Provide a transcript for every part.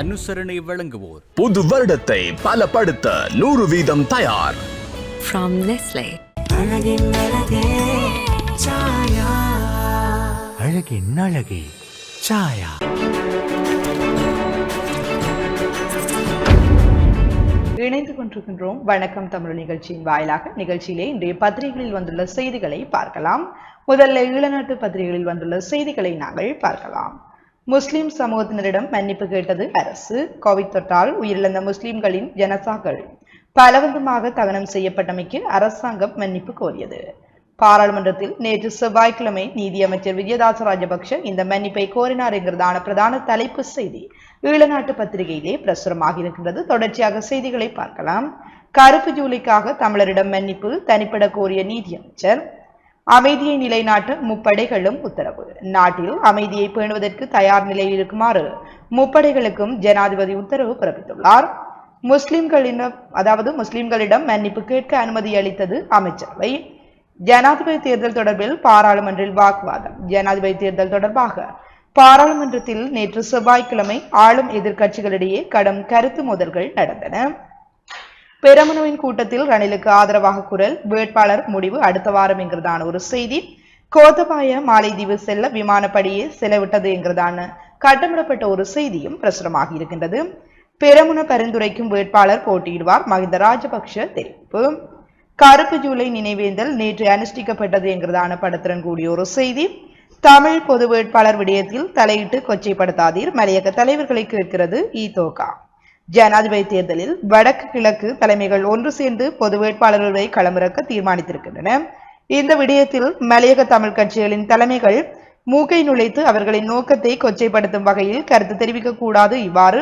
அனுசரணை வழங்குவோர். புது வருடத்தை பலப்படுத்த நூறு வீதம் தயார். அழகின் அழகே சாயா. இணைந்து கொண்டிருக்கின்றோம். வணக்கம் தமிழ் நிகழ்ச்சியின் வாயிலாக. நிகழ்ச்சியிலே இன்றைய பத்திரிகைகளில் வந்துள்ள செய்திகளை பார்க்கலாம். முதல்ல ஈழநாட்டு பத்திரிகைகளில் வந்துள்ள செய்திகளை நாங்கள் பார்க்கலாம். முஸ்லிம் சமூகத்தினரிடம் மன்னிப்பு கேட்டது அரசு. கோவிட் தொற்றால் உயிரிழந்த முஸ்லிம்களின் ஜனசாக்கள். பலவந்தமாக தகனம் செய்யப்பட்டமைக்கு அரசாங்கம் மன்னிப்பு கோரியது. பாராளுமன்றத்தில் நேற்று செவ்வாய்க்கிழமை நீதியமைச்சர் விஜயதாச ராஜபக்ஷ இந்த மன்னிப்பை கோரினார் என்கிறதான பிரதான தலைப்பு செய்தி. ஈழநாட்டு பத்திரிகையிலே பிரசுரமாக இருக்கின்றது. தொடர்ச்சியாக செய்திகளை பார்க்கலாம். கருப்பு ஜூலிக்காக தமிழரிடம் மன்னிப்பு தனிப்பட கோரிய நீதியமைச்சர் அமைதியை நிலைநாட்ட முப்படைகளும் உத்தரவு. நாட்டில் அமைதியை பேணுவதற்கு தயார் நிலையில் இருக்குமாறு முப்படைகளுக்கும் ஜனாதிபதி உத்தரவு பிறப்பித்துள்ளார். முஸ்லிம்களிடம் அதாவது முஸ்லிம்களிடம் மன்னிப்பு கேட்க அனுமதி அளித்தது அமைச்சரவை. ஜனாதிபதி தேர்தல் தொடர்பில் பாராளுமன்றில் வாக்குவாதம். ஜனாதிபதி தேர்தல் தொடர்பாக பாராளுமன்றத்தில் நேற்று செவ்வாய்க்கிழமை ஆளும் எதிர்க்கட்சிகளிடையே கடும் கருத்து மோதல்கள் நடந்தன. பெரமுனுவின் கூட்டத்தில் ரணிலுக்கு ஆதரவாக குரல் வேட்பாளர் முடிவு அடுத்த வாரம் என்கிறதான ஒரு செய்தி. கோத்தபாய மாலைதீவு செல்ல விமானப்படியே செலவிட்டது என்கிறதான கட்டமிடப்பட்ட ஒரு செய்தியும் பிரசுரமாகி இருக்கின்றது. பெரமுன பரிந்துரைக்கும் வேட்பாளர் போட்டியிடுவார் மஹிந்த ராஜபக்ஷ தெரிவிப்பு. கருப்பு ஜூலை நினைவேந்தல் நேற்று அனுஷ்டிக்கப்பட்டது என்கிறதான படத்துடன் கூடிய ஒரு செய்தி. தமிழ் பொது வேட்பாளர் விடயத்தில் தலையிட்டு கொச்சைப்படுத்தாதீர். மலையக தலைவர்களை கேட்கிறது ஈதோகா ஜனாதிபதி தேர்தலில் வடக்கு கிழக்கு தலைமைகள் ஒன்று சேர்ந்து பொது வேட்பாளர்களை களமிறக்க தீர்மானித்திருக்கின்றன. இந்த விடயத்தில் மலையக தமிழ் கட்சிகளின் தலைமைகள் மூக்கை நுழைத்து அவர்களின் நோக்கத்தை கொச்சைப்படுத்தும் வகையில் கருத்து தெரிவிக்க கூடாது. இவ்வாறு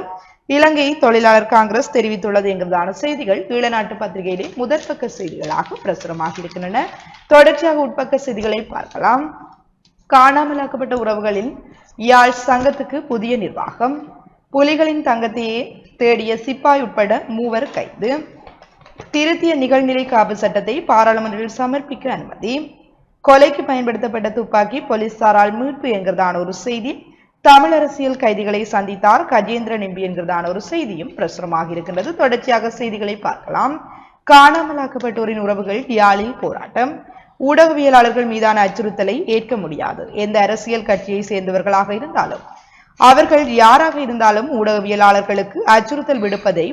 இலங்கை தொழிலாளர் காங்கிரஸ் தெரிவித்துள்ளது என்கிறதான செய்திகள் ஈழநாட்டு பத்திரிகையிலே முதற்பக்க செய்திகளாக பிரசுரமாக இருக்கின்றன தொடர்ச்சியாக உட்பக்க செய்திகளை பார்க்கலாம். காணாமலாக்கப்பட்ட உறவுகளின் யாழ் சங்கத்துக்கு புதிய நிர்வாகம். புலிகளின் தங்கத்தையே தேடிய சிப்பாய் உட்பட மூவர் கைது. திருத்திய நிகழ்நிலை காப்பு சட்டத்தை பாராளுமன்றத்தில் சமர்ப்பிக்க அனுமதி. கொலைக்கு பயன்படுத்தப்பட்ட துப்பாக்கி போலீசாரால் மீட்பு என்கிறதான ஒரு செய்தி. தமிழ் அரசியல் கைதிகளை சந்தித்தார் கஜேந்திரன் எம்பி என்கிறதான ஒரு செய்தியும் பிரசுரமாக இருக்கின்றது. தொடர்ச்சியாக செய்திகளை பார்க்கலாம். காணாமலாக்கப்பட்டோரின் உறவுகள் யாழில் போராட்டம். ஊடகவியலாளர்கள் மீதான அச்சுறுத்தலை ஏற்க முடியாது. எந்த அரசியல் கட்சியை சேர்ந்தவர்களாக இருந்தாலும் அவர்கள் யாராக இருந்தாலும் ஊடகவியலாளர்களுக்கு அச்சுறுத்தல் விடுப்பதை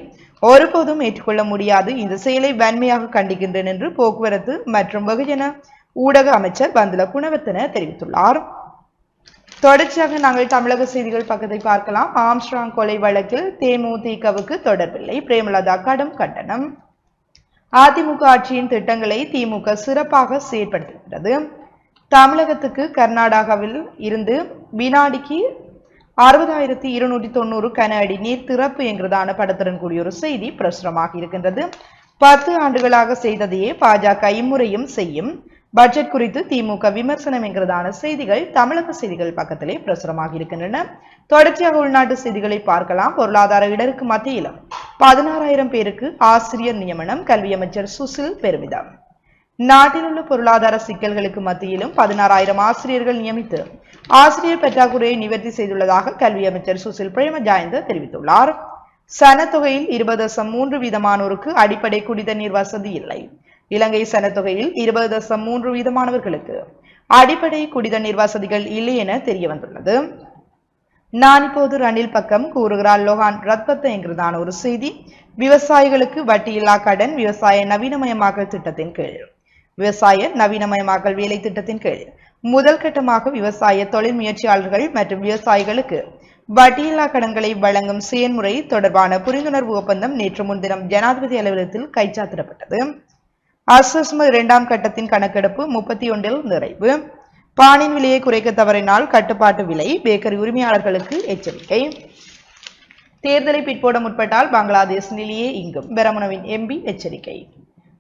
ஒருபோதும் ஏற்றுக்கொள்ள முடியாது. இந்த செயலை வன்மையாக கண்டிக்கின்றேன் என்று போக்குவரத்து மற்றும் வெகுஜன ஊடக அமைச்சர் பந்துல குணவர்த்தன தெரிவித்துள்ளார். தொடர்ச்சியாக நாங்கள் தமிழக செய்திகள் பக்கத்தை பார்க்கலாம். ஆம்ஸ்ட்ராங் கொலை வழக்கில் தேமுதிகவுக்கு தொடர்பில்லை. பிரேமலதா கடும் கண்டனம். அதிமுக ஆட்சியின் திட்டங்களை திமுக சிறப்பாக செயற்படுத்துகிறது தமிழகத்துக்கு கர்நாடகாவில் இருந்து வினாடிக்கு அறுபதாயிரத்தி இருநூற்றி தொண்ணூறு கன அடி நீர் திறப்பு என்கிறதான படத்துடன் கூடிய ஒரு செய்தி பிரசுரமாக இருக்கின்றது. பத்து ஆண்டுகளாக செய்ததையே பாஜக இம்முறையும் செய்யும். பட்ஜெட் குறித்து திமுக விமர்சனம் என்கிறதான செய்திகள் தமிழக செய்திகள் பக்கத்திலே பிரசுரமாக இருக்கின்றன. தொடர்ச்சியாக உள்நாட்டு செய்திகளை பார்க்கலாம். பொருளாதார இடருக்கு மத்தியிலும் பதினாறாயிரம் பேருக்கு ஆசிரியர் நியமனம். கல்வி அமைச்சர் சுசில் பெருமிதம். நாட்டில் உள்ள பொருளாதார சிக்கல்களுக்கு மத்தியிலும் பதினாறாயிரம் ஆசிரியர்கள் நியமித்து ஆசிரியர் பற்றாக்குறையை நிவர்த்தி செய்துள்ளதாக கல்வி அமைச்சர் சுசில் பிரேமஜாயந்த தெரிவித்துள்ளார். சனத்தொகையில் இருபது தசம் மூன்று வீதமானோருக்கு அடிப்படை குடிதண்ணீர் வசதி இல்லை. இலங்கை சனத்தொகையில் இருபது தசம் மூன்று வீதமானவர்களுக்கு அடிப்படை குடிதண்ணீர் வசதிகள் இல்லை என தெரிய வந்துள்ளது நான் இப்போது ரணில் பக்கம் கூறுகிறார் லோகான் ரத்பத்த என்கிறதான ஒரு செய்தி. விவசாயிகளுக்கு வட்டியில்லா கடன் விவசாய நவீனமயமாக்கல் திட்டத்தின் கீழ். விவசாய நவீனமயமாக்கல் வேலை திட்டத்தின் கீழ். முதல் கட்டமாக விவசாய தொழில் முயற்சியாளர்கள் மற்றும் விவசாயிகளுக்கு வட்டியில்லா கடன்களை வழங்கும் செயல்முறை தொடர்பான புரிந்துணர்வு ஒப்பந்தம் நேற்று முன்தினம் ஜனாதிபதி அலுவலகத்தில் கைச்சாத்திடப்பட்டது. அசஸ்ம இரண்டாம் கட்டத்தின் கணக்கெடுப்பு முப்பத்தி ஒன்றில் நிறைவு. பானின் விலையை குறைக்க தவறினால் கட்டுப்பாட்டு விலை பேக்கரி உரிமையாளர்களுக்கு எச்சரிக்கை. தேர்தலை பிற்போட முற்பட்டால் பங்களாதேஷ் நிலையே இங்கும். பெரமுனவின் எம்பி எச்சரிக்கை.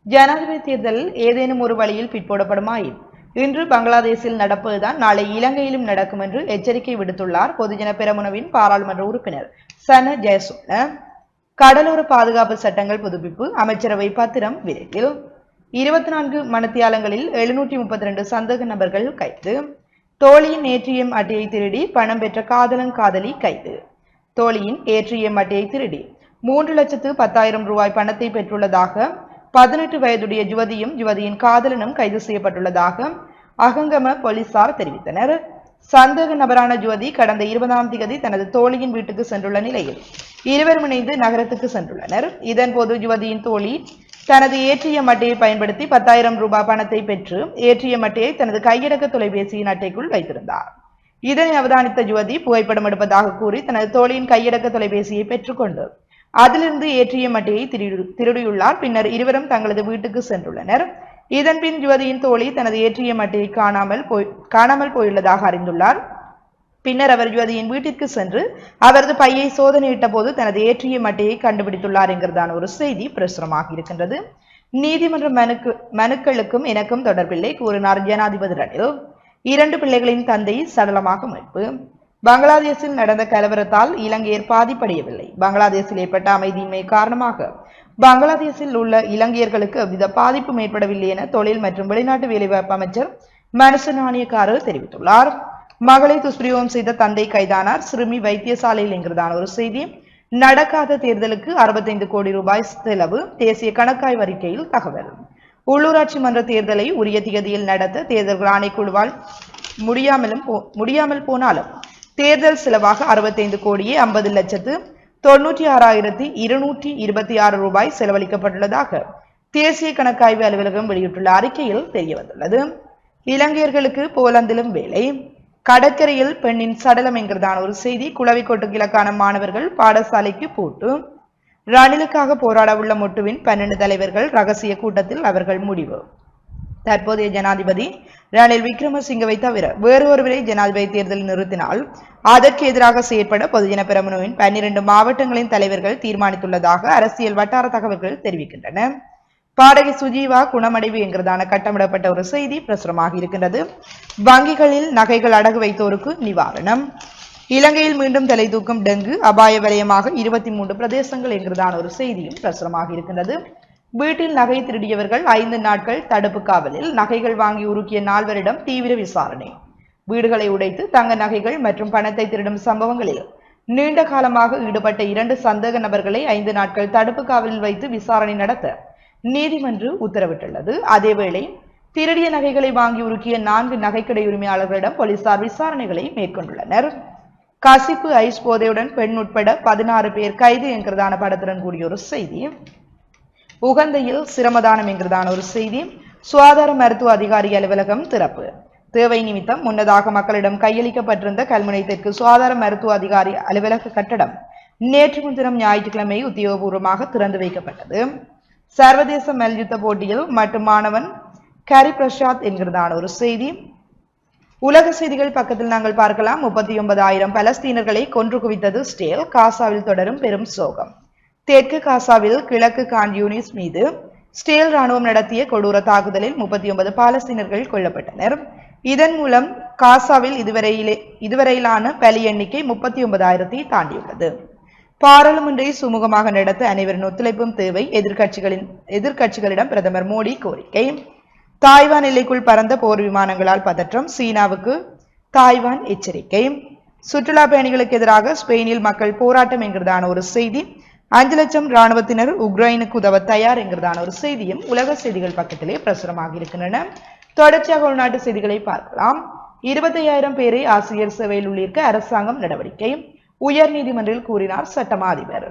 ஜனாதிபதி தேர்தல் ஏதேனும் ஒரு வழியில் பிற்போடப்படுமாயின் இன்று பங்களாதேஷில் நடப்பதுதான் நாளை இலங்கையிலும் நடக்கும் என்று எச்சரிக்கை விடுத்துள்ளார் பொதுஜன பெரமுனவின் பாராளுமன்ற உறுப்பினர் சன ஜெயசூல கடலோர பாதுகாப்பு சட்டங்கள் புதுப்பிப்பு அமைச்சரவை பத்திரம் விரைவில். இருபத்தி நான்கு மணத்தியாலங்களில் எழுநூற்றி முப்பத்தி ரெண்டு சந்தேக நபர்கள் கைது. தோழியின் ஏற்றிஎம் அட்டையை திருடி பணம் பெற்ற காதலன் காதலி கைது. தோழியின் ஏற்றிஎம் அட்டையை திருடி மூன்று லட்சத்து பத்தாயிரம் ரூபாய் பணத்தை பெற்றுள்ளதாக பதினெட்டு வயதுடைய யுவதியும் யுவதியின் காதலனும் கைது செய்யப்பட்டுள்ளதாக அகங்கம போலீசார் தெரிவித்தனர். சந்தேக நபரான ஜுவதி கடந்த இருபதாம் தேதி தனது தோழியின் வீட்டுக்கு சென்றுள்ள நிலையில் இருவரும் இணைந்து நகரத்துக்கு சென்றுள்ளனர். இதன்போது யுவதியின் தோழி தனது ஏடிஎம் அட்டையை பயன்படுத்தி பத்தாயிரம் ரூபாய் பணத்தை பெற்று ஏடிஎம் அட்டையை தனது கையடக்க தொலைபேசியின் அட்டைக்குள் வைத்திருந்தார். இதனை அவதானித்த யுவதி புகைப்படம் எடுப்பதாக கூறி தனது தோழியின் கையடக்க தொலைபேசியை பெற்றுக்கொண்டு அதிலிருந்து ஏற்றிய அட்டையை திருடு திருடியுள்ளார். பின்னர் இருவரும் தங்களது வீட்டுக்கு சென்றுள்ளனர். இதன்பின் யுவதியின் தோழி தனது ஏற்றிய அட்டையை காணாமல் போய் காணாமல் போயுள்ளதாக அறிந்துள்ளார். பின்னர் அவர் யுவதியின் வீட்டிற்கு சென்று அவரது பையை சோதனையிட்ட போது தனது ஏற்றிய மட்டையை கண்டுபிடித்துள்ளார் என்கிறதான ஒரு செய்தி பிரசுரமாக இருக்கின்றது. நீதிமன்ற மனுக்கு மனுக்களுக்கும் எனக்கும் தொடர்பில்லை கூறினார் ஜனாதிபதி ரணில். இரண்டு பிள்ளைகளின் தந்தை சடலமாக மீட்பு. பங்களாதேஷில் நடந்த கலவரத்தால் இலங்கையர் பாதிப்படையவில்லை. பங்களாதேஷில் ஏற்பட்ட அமைதியின்மை காரணமாக பங்களாதேஷில் உள்ள இலங்கையர்களுக்கு எவ்வித பாதிப்பும் ஏற்படவில்லை என தொழில் மற்றும் வெளிநாட்டு வேலைவாய்ப்பு அமைச்சர் மனுஷ நாணயக்காரர் தெரிவித்துள்ளார். மகளை துஷ்பிரயோகம் செய்த தந்தை கைதானார். சிறுமி வைத்தியசாலையில் என்கிறதான ஒரு செய்தி. நடக்காத தேர்தலுக்கு அறுபத்தைந்து கோடி ரூபாய் செலவு. தேசிய கணக்காய்வு அறிக்கையில் தகவல். உள்ளூராட்சி மன்ற தேர்தலை உரிய திகதியில் நடத்த தேர்தல்கள் ஆணைக்குழுவால் முடியாமலும் போ- முடியாமல் போனாலும் தேர்தல் செலவாக அறுபத்தைந்து கோடியே ஐம்பது லட்சத்து தொண்ணூற்றி ஆறாயிரத்தி இருநூற்றி இருபத்தி ஆறு ரூபாய் செலவழிக்கப்பட்டுள்ளதாக தேசிய கணக்காய்வு அலுவலகம் வெளியிட்டுள்ள அறிக்கையில் தெரியவந்துள்ளது. இலங்கையர்களுக்கு போலந்திலும் வேலை கடற்கரையில் பெண்ணின் சடலம் என்கிறதான ஒரு செய்தி. குளவிக்கோட்டு கிழக்கான மாணவர்கள் பாடசாலைக்கு பூட்டு ரணிலுக்காக போராட உள்ள மொட்டுவின் பன்னெண்டு தலைவர்கள் ரகசிய கூட்டத்தில் அவர்கள் முடிவு. தற்போதைய ஜனாதிபதி ரணில் விக்ரமசிங்கவை தவிர வேறு ஒருவரை ஜனாதிபதி தேர்தலில் நிறுத்தினால் அதற்கு எதிராக செயற்பட பொதுஜன பெரமுனவின் பன்னிரண்டு மாவட்டங்களின் தலைவர்கள் தீர்மானித்துள்ளதாக அரசியல் வட்டார தகவல்கள் தெரிவிக்கின்றன. பாடகி சுஜீவா குணமடைவு என்கிறதான கட்டமிடப்பட்ட ஒரு செய்தி பிரசுரமாக இருக்கின்றது. வங்கிகளில் நகைகள் அடகு வைத்தோருக்கு நிவாரணம். இலங்கையில் மீண்டும் தலை தூக்கும் டெங்கு அபாய வலயமாக இருபத்தி மூன்று பிரதேசங்கள் என்கிறதான ஒரு செய்தியும் பிரசுரமாக இருக்கின்றது. வீட்டில் நகை திருடியவர்கள் ஐந்து நாட்கள் தடுப்பு காவலில் நகைகள் வாங்கி உருக்கிய நால்வரிடம் தீவிர விசாரணை. வீடுகளை உடைத்து தங்க நகைகள் மற்றும் பணத்தை திருடும் சம்பவங்களில் நீண்ட காலமாக ஈடுபட்ட இரண்டு சந்தேக நபர்களை ஐந்து நாட்கள் தடுப்பு காவலில் வைத்து விசாரணை நடத்த நீதிமன்றம் உத்தரவிட்டுள்ளது. அதேவேளை திருடிய நகைகளை வாங்கி உருக்கிய நான்கு நகைக்கடை உரிமையாளர்களிடம் போலீசார் விசாரணைகளை மேற்கொண்டுள்ளனர். கசிப்பு ஐஸ் போதையுடன் பெண் உட்பட பதினாறு பேர் கைது என்கிறதான படத்துடன் கூடிய ஒரு செய்தி. உகந்தையில் சிரமதானம் என்கிறதான ஒரு செய்தி. சுகாதார மருத்துவ அதிகாரி அலுவலகம் திறப்பு. தேவை நிமித்தம் முன்னதாக மக்களிடம் கையளிக்கப்பட்டிருந்த கல்முனை தெற்கு சுகாதார மருத்துவ அதிகாரி அலுவலக கட்டடம் நேற்று முன்தினம் ஞாயிற்றுக்கிழமை உத்தியோகபூர்வமாக திறந்து வைக்கப்பட்டது. சர்வதேச மல்யுத்த போட்டியில் மட்டும் மாணவன் கரி பிரசாத் என்கிறதான ஒரு செய்தி. உலக செய்திகள் பக்கத்தில் நாங்கள் பார்க்கலாம். முப்பத்தி ஒன்பதாயிரம் பலஸ்தீனர்களை கொன்று குவித்தது ஸ்டேல். காசாவில் தொடரும் பெரும் சோகம். தெற்கு காசாவில் கிழக்கு கான் யூனிஸ் மீது ஸ்டேல் ராணுவம் நடத்திய கொடூர தாக்குதலில் முப்பத்தி ஒன்பது பாலஸ்தீனர்கள் கொல்லப்பட்டனர். இதன் மூலம் காசாவில் இதுவரையிலே இதுவரையிலான பலி எண்ணிக்கை முப்பத்தி ஒன்பதாயிரத்தை தாண்டியுள்ளது. பாராளுமன்றை சுமூகமாக நடத்த அனைவரின் ஒத்துழைப்பும் தேவை எதிர்க்கட்சிகளின் எதிர்க்கட்சிகளிடம் பிரதமர் மோடி கோரிக்கை. தாய்வான் எல்லைக்குள் பறந்த போர் விமானங்களால் பதற்றம் சீனாவுக்கு தாய்வான் எச்சரிக்கை. சுற்றுலா பயணிகளுக்கு எதிராக ஸ்பெயினில் மக்கள் போராட்டம் என்கிறதான ஒரு செய்தி அஞ்சு லட்சம் ராணுவத்தினர் உக்ரைனுக்கு உதவ தயார் என்கிறதான ஒரு செய்தியும் உலக செய்திகள் பக்கத்திலே பிரசுரமாக இருக்கின்றன. தொடர்ச்சியாக உள்நாட்டு செய்திகளை பார்க்கலாம். இருபத்தையாயிரம் பேரை ஆசிரியர் சேவையில் உள்ளிருக்க அரசாங்கம் நடவடிக்கை. உயர் நீதிமன்றில் கூறினார் சட்டமா அதிபர்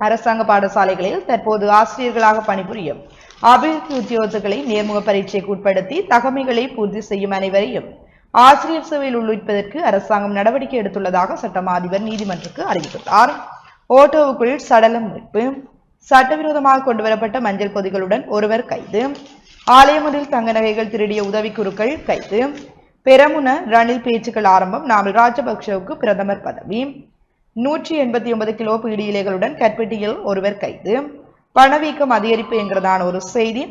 அரசாங்க பாடசாலைகளில் தற்போது ஆசிரியர்களாக பணிபுரியும் அபிவிருத்தி உத்தியோகத்துகளை நேர்முக பரீட்சைக்கு உட்படுத்தி தகமைகளை பூர்த்தி செய்யும் அனைவரையும் ஆசிரியர் சேவையில் உள்ளிருப்பதற்கு அரசாங்கம் நடவடிக்கை எடுத்துள்ளதாக சட்டமா அதிபர் நீதிமன்றத்துக்கு அறிவித்துள்ளார். ஓட்டோவுக்குள் சடலம் மீட்பு சட்டவிரோதமாக கொண்டுவரப்பட்ட மஞ்சள் பொதிகளுடன் ஒருவர் கைது. ஆலயமொன்றில் தங்க நகைகள் திருடிய உதவி குருக்கள் கைது. பெரமுன ரணில் பேச்சுக்கள் ஆரம்பம் நாமல் ராஜபக்ஷவுக்கு பிரதமர் பதவி. நூற்றி எண்பத்தி ஒன்பது கிலோ பீடி இலைகளுடன் கற்பிட்டியில் ஒருவர் கைது. பணவீக்கம் அதிகரிப்பு என்கிறதான ஒரு செய்தி.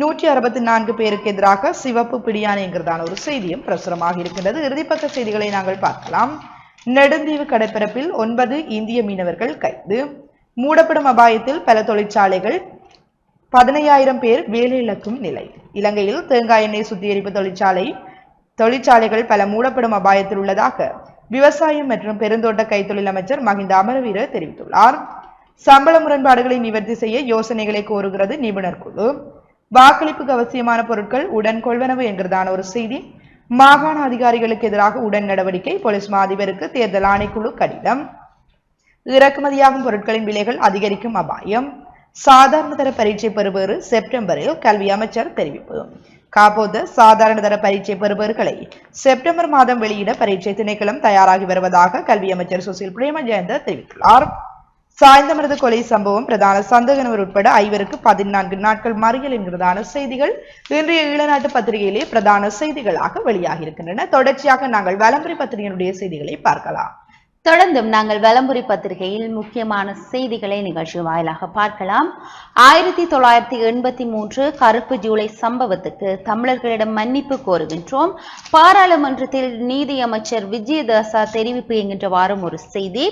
நூற்றி அறுபத்தி நான்கு பேருக்கு எதிராக சிவப்பு பிடியானை என்கிறதான ஒரு செய்தியும் பிரசுரமாக இருக்கின்றது. இறுதிப்பக்க செய்திகளை நாங்கள் பார்க்கலாம். நெடுந்தீவு கடற்பரப்பில் ஒன்பது இந்திய மீனவர்கள் கைது. மூடப்படும் அபாயத்தில் பல தொழிற்சாலைகள் பதினையாயிரம் பேர் வேலை இழக்கும் நிலை. இலங்கையில் தேங்காய் எண்ணெய் சுத்திகரிப்பு தொழிற்சாலை தொழிற்சாலைகள் பல மூடப்படும் அபாயத்தில் உள்ளதாக விவசாயம் மற்றும் பெருந்தோட்ட கைத்தொழில் அமைச்சர் மஹிந்த அமரவீர தெரிவித்துள்ளார். சம்பள முரண்பாடுகளை நிவர்த்தி செய்ய யோசனைகளை கோருகிறது நிபுணர் குழு. வாக்களிப்புக்கு அவசியமான பொருட்கள் உடன் கொள்வனவு என்கிறதான ஒரு செய்தி மாகாண அதிகாரிகளுக்கு எதிராக உடன் நடவடிக்கை போலீஸ் மாதிபருக்கு தேர்தல் ஆணைக்குழு கடிதம். இறக்குமதியாகும் பொருட்களின் விலைகள் அதிகரிக்கும் அபாயம். சாதாரண தர பரீட்சை பெறுபேறு செப்டம்பரில் கல்வி அமைச்சர் தெரிவிப்பு. காப்போது சாதாரண தர பரீட்சை பெறுபவர்களை செப்டம்பர் மாதம் வெளியிட பரீட்சை திணைக்களம் தயாராகி வருவதாக கல்வி அமைச்சர் சுசில் பிரேமஜயந்த தெரிவித்துள்ளார். சாய்ந்தமரது கொலை சம்பவம் பிரதான சந்தேகனவர் உட்பட ஐவருக்கு பதினான்கு நாட்கள் மறியல் என்கிறதான செய்திகள் இன்றைய ஈழநாட்டு பத்திரிகையிலே பிரதான செய்திகளாக வெளியாகி இருக்கின்றன தொடர்ச்சியாக நாங்கள் வலம்புரி பத்திரிகையினுடைய செய்திகளை பார்க்கலாம். தொடர்ந்தும் நாங்கள் வலம்புரி பத்திரிகையில் முக்கியமான செய்திகளை நிகழ்ச்சி வாயிலாக பார்க்கலாம். ஆயிரத்தி தொள்ளாயிரத்தி எண்பத்தி மூன்று கருப்பு ஜூலை சம்பவத்துக்கு தமிழர்களிடம் மன்னிப்பு கோருகின்றோம். பாராளுமன்றத்தில் நீதியமைச்சர் விஜயதாசா தெரிவிப்பு என்கின்றவாறும் ஒரு செய்தி.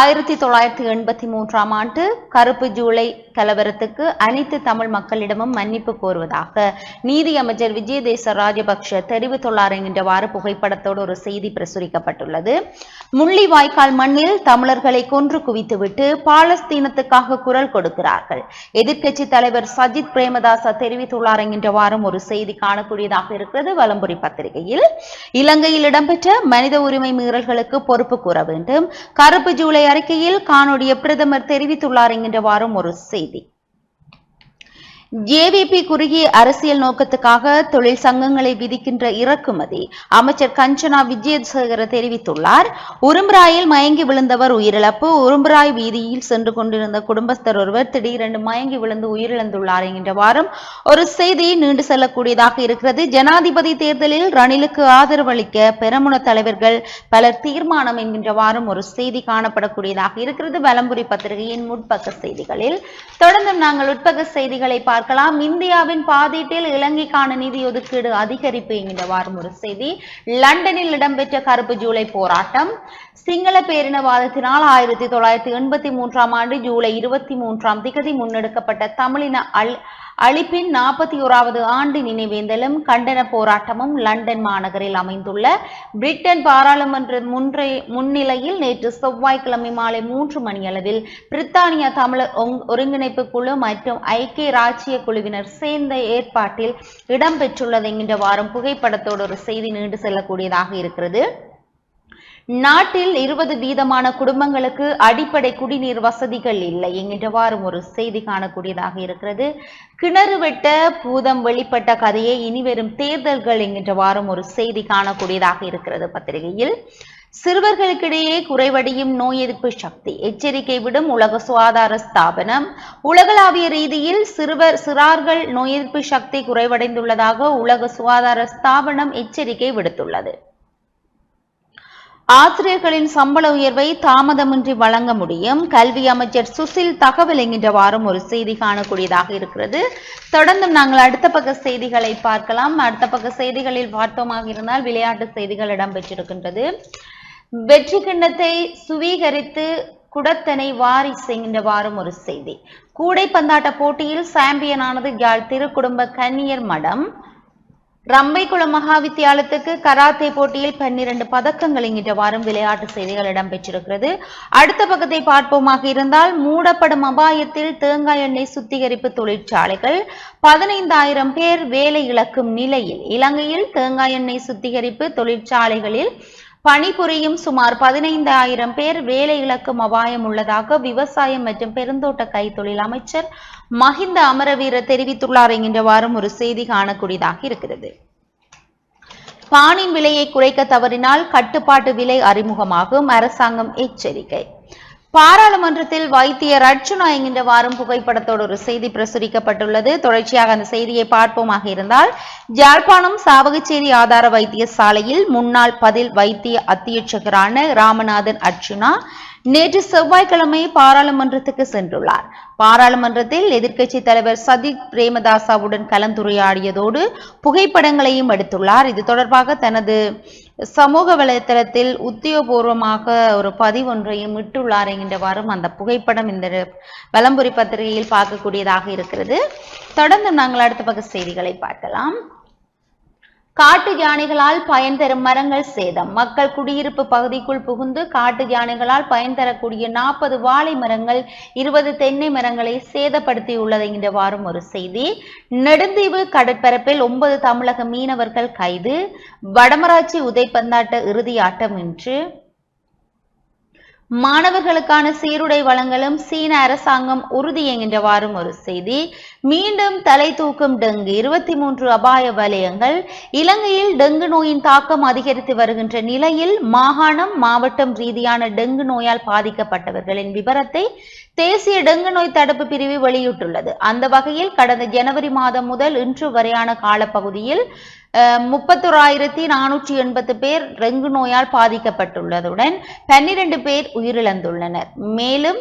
ஆயிரத்தி தொள்ளாயிரத்தி எண்பத்தி மூன்றாம் ஆண்டு கருப்பு ஜூலை கலவரத்துக்கு அனைத்து தமிழ் மக்களிடமும் மன்னிப்பு கோருவதாக நீதியமைச்சர் விஜயதேச ராஜபக்ஷ தெரிவித்துள்ளார் என்கின்றவாறு புகைப்படத்தோடு ஒரு செய்தி பிரசுரிக்கப்பட்டுள்ளது. முள்ளிவாய் முள்ளிவாய்க்கால் மண்ணில் தமிழர்களை கொன்று குவித்துவிட்டு பாலஸ்தீனத்துக்காக குரல் கொடுக்கிறார்கள். எதிர்க்கட்சி தலைவர் சஜித் பிரேமதாச தெரிவித்துள்ளார் என்கின்ற வாரம் ஒரு செய்தி காணக்கூடியதாக இருக்கிறது. வலம்புரி பத்திரிகையில் இலங்கையில் இடம்பெற்ற மனித உரிமை மீறல்களுக்கு பொறுப்பு கூற வேண்டும். கருப்பு ஜூலை அறிக்கையில் காணொலிய பிரதமர் தெரிவித்துள்ளார் என்கின்ற வாரம் ஒரு செய்தி. ஜேவிபி குறுகிய அரசியல் நோக்கத்துக்காக தொழில் சங்கங்களை விதிக்கின்ற இறக்குமதி அமைச்சர் கஞ்சனா விஜயசேகர தெரிவித்துள்ளார். உரும்பராயில் மயங்கி விழுந்தவர் உயிரிழப்பு. உரும்பராய் வீதியில் சென்று கொண்டிருந்த குடும்பஸ்தர் ஒருவர் திடீரென்று மயங்கி விழுந்து உயிரிழந்துள்ளார் என்கின்ற வாரம் ஒரு செய்தி நீண்டு செல்லக்கூடியதாக இருக்கிறது. ஜனாதிபதி தேர்தலில் ரணிலுக்கு ஆதரவு அளிக்க பெரமுன தலைவர்கள் பலர் தீர்மானம் என்கின்ற வாரம் ஒரு செய்தி காணப்படக்கூடியதாக இருக்கிறது. வலம்புரி பத்திரிகையின் முற்பக்க செய்திகளில் தொடர்ந்து நாங்கள் உட்பக்க செய்திகளை பார்க்கலாம். இந்தியாவின் பாதீட்டில் இலங்கைக்கான நிதி ஒதுக்கீடு அதிகரிப்பு என்கிற வாரம் ஒரு செய்தி. லண்டனில் இடம்பெற்ற கருப்பு ஜூலை போராட்டம். சிங்கள பேரினவாதத்தினால் ஆயிரத்தி தொள்ளாயிரத்தி எண்பத்தி மூன்றாம் ஆண்டு ஜூலை இருபத்தி மூன்றாம் திகதி முன்னெடுக்கப்பட்ட தமிழின அல் அழிப்பின் நாற்பத்தி ஓராவது ஆண்டு நினைவேந்தலும் கண்டன போராட்டமும் லண்டன் மாநகரில் அமைந்துள்ள பிரிட்டன் பாராளுமன்ற முன்றை முன்னிலையில் நேற்று செவ்வாய்க்கிழமை மாலை மூன்று மணியளவில் பிரித்தானிய தமிழர் ஒங்- ஒருங்கிணைப்பு குழு மற்றும் ஐக்கிய ராச்சிய குழுவினர் சேர்ந்த ஏற்பாட்டில் இடம்பெற்றுள்ளது என்கின்ற வாரம் புகைப்படத்தோடு ஒரு செய்தி நீண்டு செல்லக்கூடியதாக இருக்கிறது. நாட்டில் இருபது வீதமான குடும்பங்களுக்கு அடிப்படை குடிநீர் வசதிகள் இல்லை. என்கின்றவாறும் ஒரு செய்தி காணக்கூடியதாக இருக்கிறது. கிணறு வெட்ட பூதம் வெளிப்பட்ட கதையை இனிவரும் தேர்தல்கள் என்கின்றவாறும் ஒரு செய்தி காணக்கூடியதாக இருக்கிறது பத்திரிகையில். சிறுவர்களுக்கிடையே குறைவடையும் நோய் எதிர்ப்பு சக்தி எச்சரிக்கை விடும் உலக சுகாதார ஸ்தாபனம் உலகளாவிய ரீதியில் சிறுவர் சிறார்கள் நோய் எதிர்ப்பு சக்தி குறைவடைந்துள்ளதாக உலக சுகாதார ஸ்தாபனம் எச்சரிக்கை விடுத்துள்ளது. ஆசிரியர்களின் சம்பள உயர்வை தாமதமின்றி வழங்க முடியும். கல்வி அமைச்சர் சுசில் தகவல் என்கின்ற வாரம் ஒரு செய்தி காணக்கூடியதாக இருக்கிறது. தொடர்ந்தும் நாங்கள் அடுத்த பக்க செய்திகளை பார்க்கலாம். அடுத்த பக்க செய்திகளில் பார்த்தோமாக இருந்தால் விளையாட்டு செய்திகள் இடம்பெற்றிருக்கின்றது. வெற்றி கிண்ணத்தை சுவீகரித்து குடத்தனை வாரி செய்கின்றவாறும் வாரம் ஒரு செய்தி. கூடைப்பந்தாட்ட போட்டியில் சாம்பியனானது யாழ் திருக்குடும்ப கன்னியர் மடம். ரம்பைக்குளம் மகாவித்தியாலயத்துக்கு கராத்தே போட்டியில் பன்னிரண்டு பதக்கங்கள் என்கின்ற வாரம் விளையாட்டு செய்திகள் இடம்பெற்றிருக்கிறது. அடுத்த பக்கத்தை பார்ப்போமாக இருந்தால் மூடப்படும் அபாயத்தில் தேங்காய் எண்ணெய் சுத்திகரிப்பு தொழிற்சாலைகள். பதினைந்தாயிரம் பேர் வேலை இழக்கும் நிலையில் இலங்கையில் தேங்காய் எண்ணெய் சுத்திகரிப்பு தொழிற்சாலைகளில் பணிபுரியும் சுமார் பதினைந்தாயிரம் பேர் வேலை இழக்கும் அபாயம் உள்ளதாக விவசாயம் மற்றும் பெருந்தோட்ட கைத்தொழில் அமைச்சர் மஹிந்த அமரவீர தெரிவித்துள்ளார். என்கின்ற வாரம் ஒரு செய்தி காணக்கூடியதாக இருக்கிறது. பானின் விலையை குறைக்க தவறினால் கட்டுப்பாட்டு விலை அறிமுகமாகும். அரசாங்கம் எச்சரிக்கை. பாராளுமன்றத்தில் வைத்தியர் அர்ச்சுனா என்கின்ற வாரம் புகைப்படத்தோடு ஒரு செய்தி பிரசுரிக்கப்பட்டுள்ளது. தொடர்ச்சியாக அந்த செய்தியை பார்ப்போமாக இருந்தால் ஜாழ்ப்பாணம் சாவகச்சேரி ஆதார வைத்தியசாலையில் முன்னாள் பதில் வைத்திய அத்தியட்சகரான ராமநாதன் அர்ச்சுனா நேற்று செவ்வாய்க்கிழமை பாராளுமன்றத்துக்கு சென்றுள்ளார். பாராளுமன்றத்தில் எதிர்க்கட்சி தலைவர் சதிக் பிரேமதாசாவுடன் கலந்துரையாடியதோடு புகைப்படங்களையும் எடுத்துள்ளார். இது தொடர்பாக தனது சமூக வலைத்தளத்தில் உத்தியோகபூர்வமாக ஒரு பதிவொன்றையும் இட்டுள்ளார் என்கின்றவாறும் அந்த புகைப்படம் இந்த வலம்புரி பத்திரிகையில் பார்க்கக்கூடியதாக இருக்கிறது. தொடர்ந்து நாங்கள் அடுத்த பக்க செய்திகளை பார்க்கலாம். காட்டு யானைகளால் பயன் தரும் மரங்கள் சேதம். மக்கள் குடியிருப்பு பகுதிக்குள் புகுந்து காட்டு யானைகளால் பயன் தரக்கூடிய நாற்பது வாழை மரங்கள் இருபது தென்னை மரங்களை சேதப்படுத்தியுள்ளது என்றவாறும் ஒரு செய்தி. நெடுந்தீவு கடற்பரப்பில் ஒன்பது தமிழக மீனவர்கள் கைது. வடமராட்சி உதைப்பந்தாட்ட இறுதி ஆட்டம் இன்று. மாணவர்களுக்கான சீருடை வழங்கலும் சீன அரசாங்கம் உறுதி என்கின்றவாறும் ஒரு செய்தி. மீண்டும் தலை தூக்கும் டெங்கு. இருபத்தி மூன்று அபாய வலயங்கள். இலங்கையில் டெங்கு நோயின் தாக்கம் அதிகரித்து வருகின்ற நிலையில் மாகாணம் மாவட்டம் ரீதியான டெங்கு நோயால் பாதிக்கப்பட்டவர்களின் விவரத்தை தேசிய டெங்கு நோய் தடுப்பு பிரிவு வெளியிட்டுள்ளது. அந்த வகையில் கடந்த ஜனவரி மாதம் முதல் இன்று வரையான காலப்பகுதியில் முப்பத்தோராயிரத்தி நானூற்றி எண்பத்து பேர் டெங்கு நோயால் பாதிக்கப்பட்டுள்ளதுடன் பன்னிரண்டு பேர் உயிரிழந்துள்ளனர். மேலும்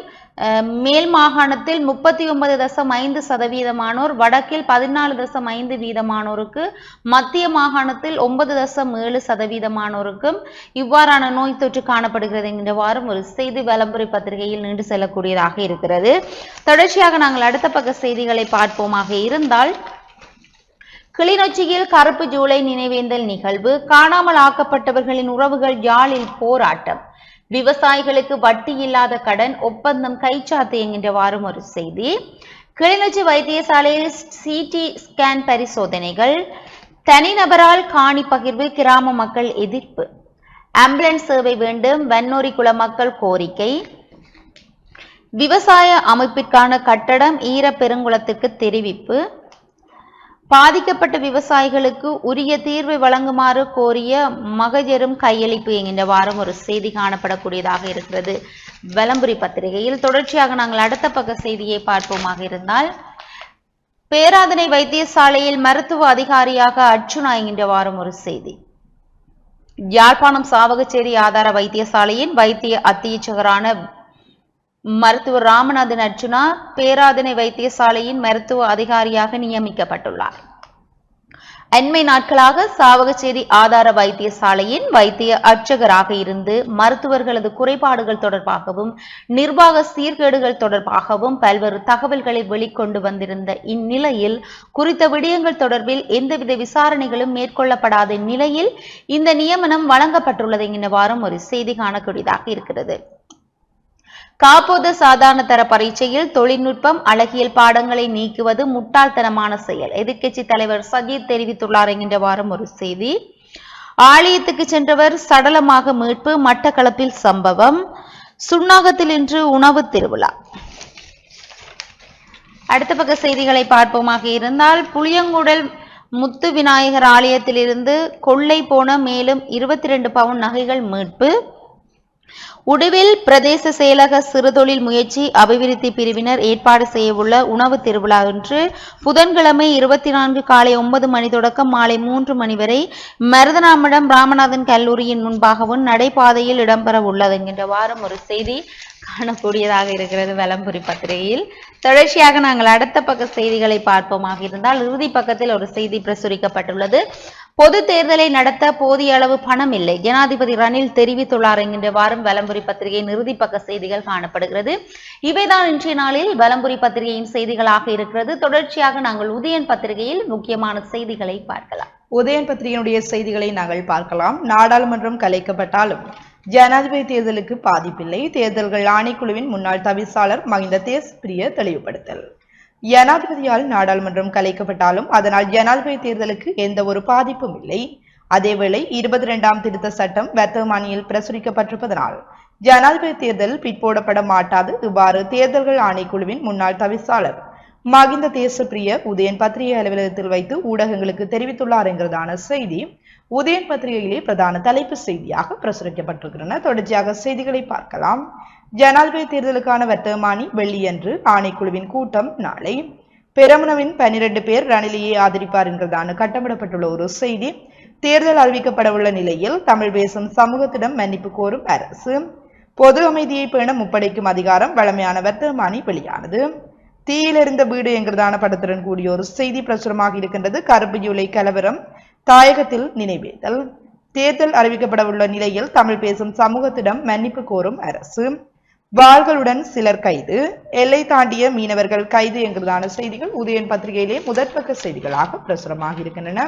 மேல் மாகாணத்தில் முப்பத்தி ஒன்பது தசம் ஐந்து சதவீதமானோர் வடக்கில் பதினாலு தசம் ஐந்து வீதமானோருக்கு மத்திய மாகாணத்தில் ஒன்பது தசம் ஏழு சதவீதமானோருக்கும் இவ்வாறான நோய் தொற்று காணப்படுகிறது என்கிறவாறும் ஒரு செய்தி விளம்பரி பத்திரிகையில் நீண்டு செல்லக்கூடியதாக இருக்கிறது. தொடர்ச்சியாக நாங்கள் அடுத்த பக்க செய்திகளை பார்ப்போமாக இருந்தால் கிளிநொச்சியில் கருப்பு ஜூலை நினைவேந்தல் நிகழ்வு. காணாமல் ஆக்கப்பட்டவர்களின் உறவுகள் யாழில் போராட்டம். விவசாயிகளுக்கு வட்டி இல்லாத கடன் ஒப்பந்தம் கைச்சாத்து என்கின்றவாறும் ஒரு செய்தி. கிளிநொச்சி வைத்தியசாலையில் சிடி ஸ்கேன் பரிசோதனைகள். தனிநபரால் காணி பகிர்வு கிராம மக்கள் எதிர்ப்பு. ஆம்புலன்ஸ் சேவை வேண்டும் வன்னோரி குல மக்கள் கோரிக்கை. விவசாய அமைப்பிற்கான கட்டடம் ஈர பெருங்குளத்துக்கு தெரிவிப்பு. பாதிக்கப்பட்ட விவசாயிகளுக்கு உரிய தீர்வை வழங்குமாறு கோரிய மகஜரும் கையளிப்பு என்கின்ற வாரம் ஒரு செய்தி காணப்படக்கூடியதாக இருக்கிறது. வலம்புரி பத்திரிகையில் தொடர்ச்சியாக நாங்கள் அடுத்த பக்க செய்தியை பார்ப்போமாக இருந்தால் பேராதனை வைத்தியசாலையில் மருத்துவ அதிகாரியாக அர்ச்சுனா என்கின்ற வாரம் ஒரு செய்தி. யாழ்ப்பாணம் சாவகச்சேரி ஆதார வைத்தியசாலையின் வைத்திய அத்தியட்சகரான மருத்துவர் ராமநாதன் அர்ஜுனா பேராதனை வைத்தியசாலையின் மருத்துவ அதிகாரியாக நியமிக்கப்பட்டுள்ளார். அண்மை நாட்களாக சாவகச்சேரி ஆதார வைத்தியசாலையின் வைத்திய அர்ச்சகராக இருந்து மருத்துவர்களது குறைபாடுகள் தொடர்பாகவும் நிர்வாக சீர்கேடுகள் தொடர்பாகவும் பல்வேறு தகவல்களை வெளிக்கொண்டு வந்திருந்த இந்நிலையில் குறித்த விடயங்கள் தொடர்பில் எந்தவித விசாரணைகளும் மேற்கொள்ளப்படாத நிலையில் இந்த நியமனம் வழங்கப்பட்டுள்ளது என்கிறவாறும் ஒரு செய்தி காணக்கூடியதாக இருக்கிறது. காப்போத சாதாரண தர பரீட்சையில் தொழில்நுட்பம் அழகியல் பாடங்களை நீக்குவது முட்டாள்தனமான செயல். எதிர்க்கட்சி தலைவர் சஜித் தெரிவித்துள்ளார் என்கின்ற வாரம் ஒரு செய்தி. ஆலயத்துக்கு சென்றவர் சடலமாக மீட்பு மட்டக்களப்பில் சம்பவம் சுண்ணாகத்தில் இன்று உணவு திருவிழா. அடுத்த பக்க செய்திகளை பார்ப்போமாக இருந்தால் புளியங்குடல் முத்து விநாயகர் ஆலயத்திலிருந்து கொள்ளை போன மேலும் இருபத்தி ரெண்டு பவுன் நகைகள் மீட்பு. உடுவில் பிரதேச செயலக சிறுதொழில் முயற்சி அபிவிருத்தி பிரிவினர் ஏற்பாடு செய்யவுள்ள உணவு திருவிழா இன்று புதன்கிழமை இருபத்தி நான்கு காலை ஒன்பது மணி தொடக்கம் மாலை மூன்று மணி வரை மருதனாமிடம் ராமநாதன் கல்லூரியின் முன்பாகவும் நடைபாதையில் இடம்பெற உள்ளது என்கின்ற வாரம் ஒரு செய்தி காணக்கூடியதாக இருக்கிறது வலம்புரி பத்திரிகையில். தொடர்ச்சியாக நாங்கள் அடுத்த பக்க செய்திகளை பார்ப்போமாக இருந்தால் இறுதி பக்கத்தில் ஒரு செய்தி பிரசுரிக்கப்பட்டுள்ளது. பொது தேர்தலை நடத்த போதிய அளவு பணம் இல்லை. ஜனாதிபதி ரணில் தெரிவித்துள்ளார். என்கின்ற வாரம் வலம்புரி பத்திரிகையின் இறுதி பக்க செய்திகள் காணப்படுகிறது. இவைதான் இன்றைய நாளில் வலம்புரி பத்திரிகையின் செய்திகளாக இருக்கிறது. தொடர்ச்சியாக நாங்கள் உதயன் பத்திரிகையில் முக்கியமான செய்திகளை பார்க்கலாம். உதயன் பத்திரிகையினுடைய செய்திகளை நாங்கள் பார்க்கலாம். நாடாளுமன்றம் கலைக்கப்பட்டாலும் ஜனாதிபதி தேர்தலுக்கு பாதிப்பில்லை. தேர்தல்கள் ஆணைக்குழுவின் முன்னாள் தவிசாளர் மகிந்த பிரிய தெளிவுபடுத்தல். ஜனாதிபதியால் நாடாளுமன்றம் கலைக்கப்பட்டாலும் அதனால் ஜனாதிபதி தேர்தலுக்கு எந்த ஒரு பாதிப்பும் இல்லை. அதேவேளை இருபத்தி இரண்டாம் திருத்த சட்டம் வர்த்தமானியில் பிரசுரிக்கப்பட்டிருப்பதனால் ஜனாதிபதி தேர்தல் பிற்போடப்பட மாட்டாது. இவ்வாறு தேர்தல்கள் ஆணைக்குழுவின் முன்னாள் தவிசாளர் மகிந்த தேசப்பிரிய உதயன் பத்திரிகை அலுவலகத்தில் வைத்து ஊடகங்களுக்கு தெரிவித்துள்ளார் என்கிறதான செய்தி உதயன் பத்திரிகையிலே பிரதான தலைப்பு செய்தியாக பிரசுரிக்கப்பட்டிருக்கின்றன. தொடர்ச்சியாக செய்திகளை பார்க்கலாம். ஜனாதிபதி தேர்தலுக்கான வர்த்தமானி வெள்ளியன்று ஆணைக்குழுவின் கூட்டம் நாளை. பெரமுனவின் பன்னிரண்டு பேர் ரணிலியை ஆதரிப்பார் என்கிறதான கட்டமிடப்பட்டுள்ள ஒரு செய்தி தேர்தல் அறிவிக்கப்படவுள்ள நிலையில் தமிழ் பேசும் சமூகத்திடம் மன்னிப்பு கோரும் அரசு. பொது அமைதியை பேண முப்படைக்கும் அதிகாரம் வழமையான வர்த்தமானி வெளியானது. தீயிலிருந்த வீடு என்கிறதான படத்துடன் கூடிய ஒரு செய்தி பிரசுரமாக இருக்கின்றது கருப்பு ஜூலை கலவரம் தாயகத்தில் நினைவேதல் தேர்தல் அறிவிக்கப்படவுள்ள நிலையில் தமிழ் பேசும் சமூகத்திடம் மன்னிப்பு கோரும் அரசு. வாள்களுடன் சிலர் கைது. எல்லை தாண்டிய மீனவர்கள் கைது என்கிறதான செய்திகள் உதயன் பத்திரிகையிலே முதற்பக்க செய்திகளாக பிரசுரமாக இருக்கின்றன.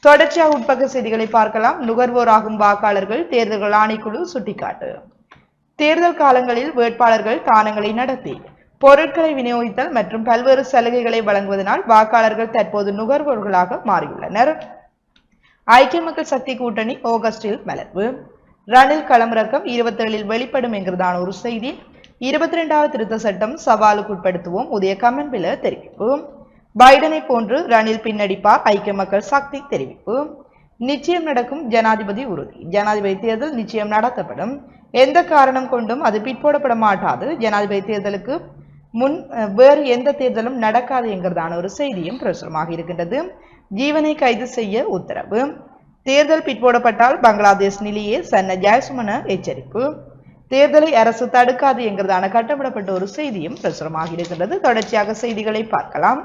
தொடர்ச்சியாக உட்பக்க செய்திகளை பார்க்கலாம். நுகர்வோராகும் வாக்காளர்கள் தேர்தல்கள் ஆணைக்குழு சுட்டிக்காட்டு. தேர்தல் காலங்களில் வேட்பாளர்கள் தானங்களை நடத்தி. பொருட்களை விநியோகித்தல் மற்றும் பல்வேறு சலுகைகளை வழங்குவதனால் வாக்காளர்கள் தற்போது நுகர்வோர்களாக மாறியுள்ளனர். ஐக்கிய மக்கள் சக்தி கூட்டணி ஆகஸ்டில் மலர்வு. ரணில் களமிறக்கம் இருபத்தேழில் வெளிப்படும் என்கிறதான ஒரு செய்தி. இருபத்தி ரெண்டாவது திருத்த சட்டம் சவாலுக்கு உட்படுத்துவோம். உதய கமன்பில தெரிவிப்பு பைடனை போன்று ரணில் பின்னடிப்பார். ஐக்கிய மக்கள் சக்தி தெரிவிப்பு. நிச்சயம் நடக்கும் ஜனாதிபதி உறுதி. ஜனாதிபதி தேர்தல் நிச்சயம் நடத்தப்படும். எந்த காரணம் கொண்டும் அது பிற்போடப்பட மாட்டாது. ஜனாதிபதி தேர்தலுக்கு முன் வேறு எந்த தேர்தலும் நடக்காது என்கிறதான ஒரு செய்தியும் பிரசுரமாக இருக்கின்றது. ஜீவனை கைது செய்ய உத்தரவு. தேர்தல் பிற்போடப்பட்டால் பங்களாதேஷ் நிலையே சன்ன ஜெயசுமன எச்சரிப்பு. தேர்தலை அரசு தடுக்காது என்கிறதான கட்டமிடப்பட்ட ஒரு செய்தியும் பிரசுரமாக இருக்கின்றது. தொடர்ச்சியாக செய்திகளை பார்க்கலாம்.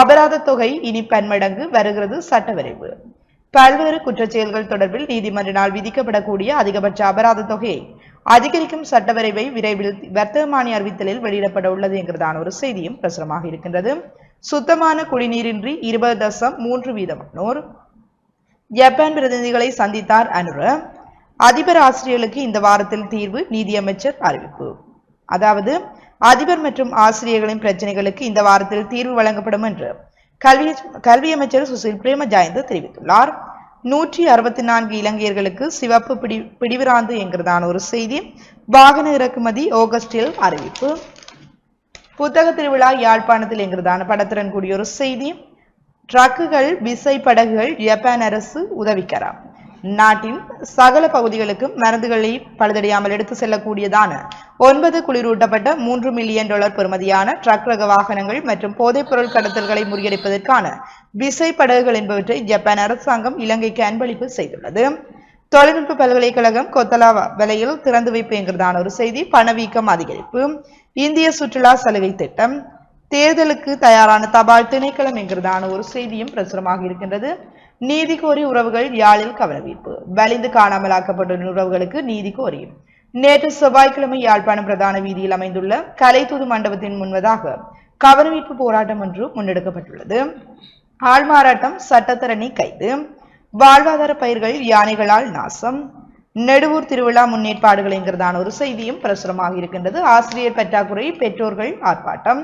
அபராத தொகை இனி பன்மடங்கு வருகிறது சட்டவரைவு. பல்வேறு குற்றச் செயல்கள் தொடர்பில் நீதிமன்றினால் விதிக்கப்படக்கூடிய அதிகபட்ச அபராத தொகையை அதிகரிக்கும் சட்டவரைவை விரைவில் வர்த்தமானி அறிவித்தலில் வெளியிடப்பட உள்ளது என்கிறதான ஒரு செய்தியும் பிரசுரமாக இருக்கின்றது. சுத்தமான குடிநீரின்றி இருபது தசம் மூன்று வீதமானோர். ஜப்பான் பிரதிநிதிகளை சந்தித்தார் அனுர. அதிபர் ஆசிரியர்களுக்கு இந்த வாரத்தில் தீர்வு நீதியமைச்சர் அறிவிப்பு. அதாவது அதிபர் மற்றும் ஆசிரியர்களின் பிரச்சனைகளுக்கு இந்த வாரத்தில் தீர்வு வழங்கப்படும் என்று கல்வி கல்வி அமைச்சர் சுசில் பிரேம ஜாயந்த் தெரிவித்துள்ளார். நூற்றி அறுபத்தி நான்கு இலங்கையர்களுக்கு சிவப்பு பிடி பிடிவிராந்து என்கிறதான ஒரு செய்தி வாகன இறக்குமதி ஆகஸ்டில் அறிவிப்பு. புத்தக திருவிழா யாழ்ப்பாணத்தில் என்கிறதான படத்திறன் கூடிய ஒரு செய்தி ட்ரக்குகள் விசை படகுகள் ஜப்பான் அரசு உதவிக்கராம். நாட்டின் சகல பகுதிகளுக்கும் மருந்துகளை பழுதடையாமல் எடுத்து செல்லக்கூடியதான ஒன்பது குளிரூட்டப்பட்ட மூன்று மில்லியன் டாலர் பெறுமதியான ட்ரக் ரக வாகனங்கள் மற்றும் போதைப்பொருள் கடத்தல்களை முறியடிப்பதற்கான விசை படகுகள் என்பவற்றை ஜப்பான் அரசாங்கம் இலங்கைக்கு அன்பளிப்பு செய்துள்ளது. தொழில்நுட்ப பல்கலைக்கழகம் கொத்தலா விலையில் திறந்து வைப்பு என்கிறதான ஒரு செய்தி பணவீக்கம் அதிகரிப்பு. இந்திய சுற்றுலா சலுகை திட்டம். தேர்தலுக்கு தயாரான தபால் திணைக்களம் என்கிறதான ஒரு செய்தியும் பிரசுரமாக இருக்கின்றது. நீதி கோரி உறவுகள் யாழில் கவனவீர்ப்பு வலிந்து காணாமலாக்கப்பட்டுள்ள உறவுகளுக்கு நீதி கோரி. நேற்று செவ்வாய்க்கிழமை யாழ்ப்பாணம் பிரதான வீதியில் அமைந்துள்ள கலைத்தூது மண்டபத்தின் முன்பதாக கவனவீர்ப்பு போராட்டம் ஒன்று முன்னெடுக்கப்பட்டுள்ளது. ஆள்மாறாட்டம் சட்டத்தரணி கைது. வாழ்வாதார பயிர்கள் யானைகளால் நாசம். நெடுவூர் திருவிழா முன்னேற்பாடுகள் என்கிறதான ஒரு செய்தியும் பிரசுரமாக இருக்கின்றது. ஆசிரியர் பற்றாக்குறை பெற்றோர்கள் ஆர்ப்பாட்டம்.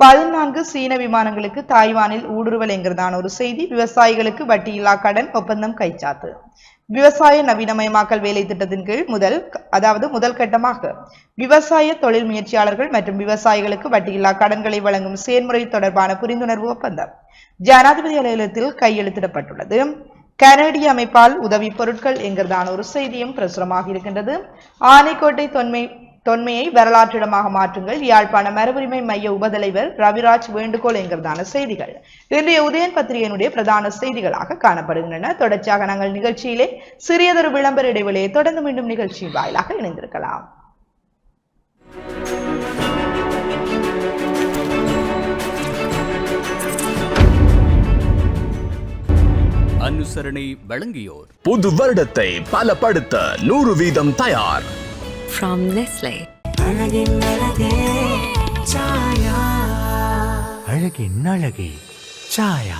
பதினான்கு சீன விமானங்களுக்கு தாய்வானில் ஊடுருவல் என்கிறதான ஒரு செய்தி. விவசாயிகளுக்கு வட்டியில்லா கடன் ஒப்பந்தம் கைச்சாத்து. விவசாய நவீனமயமாக்கல் வேலை திட்டத்தின் கீழ் முதல் அதாவது முதல் கட்டமாக விவசாய தொழில் முயற்சியாளர்கள் மற்றும் விவசாயிகளுக்கு வட்டியில்லா கடன்களை வழங்கும் செயல்முறை தொடர்பான புரிந்துணர்வு ஒப்பந்தம் ஜனாதிபதி அலுவலகத்தில் கையெழுத்திடப்பட்டுள்ளது. கனடிய அமைப்பால் உதவி பொருட்கள் என்கிறதான ஒரு செய்தியும் பிரசுரமாக இருக்கின்றது. ஆனைக்கோட்டை தொன்மை தொன்மையை வரலாற்றிடமாக மாற்றுங்கள். யாழ்ப்பாண மரபுரிமை மைய உபதலைவர் ரவிராஜ் வேண்டுகோள் என்கிறதான செய்திகள். இன்றைய உதயன் பத்திரிகையினுடைய பிரதான செய்திகளாக காணப்படுகின்றன. தொடர்ச்சியாக நாங்கள் நிகழ்ச்சியிலே சிறியதொரு விளம்பர இடைவெளியை தொடர்ந்து மீண்டும் நிகழ்ச்சியின் வாயிலாக இணைந்திருக்கலாம். அனுசரணை வழங்கியோர். புது வருடத்தை பலப்படுத்த நூறு வீதம் தயார். From Nestle. அழகின் அழகே சாயா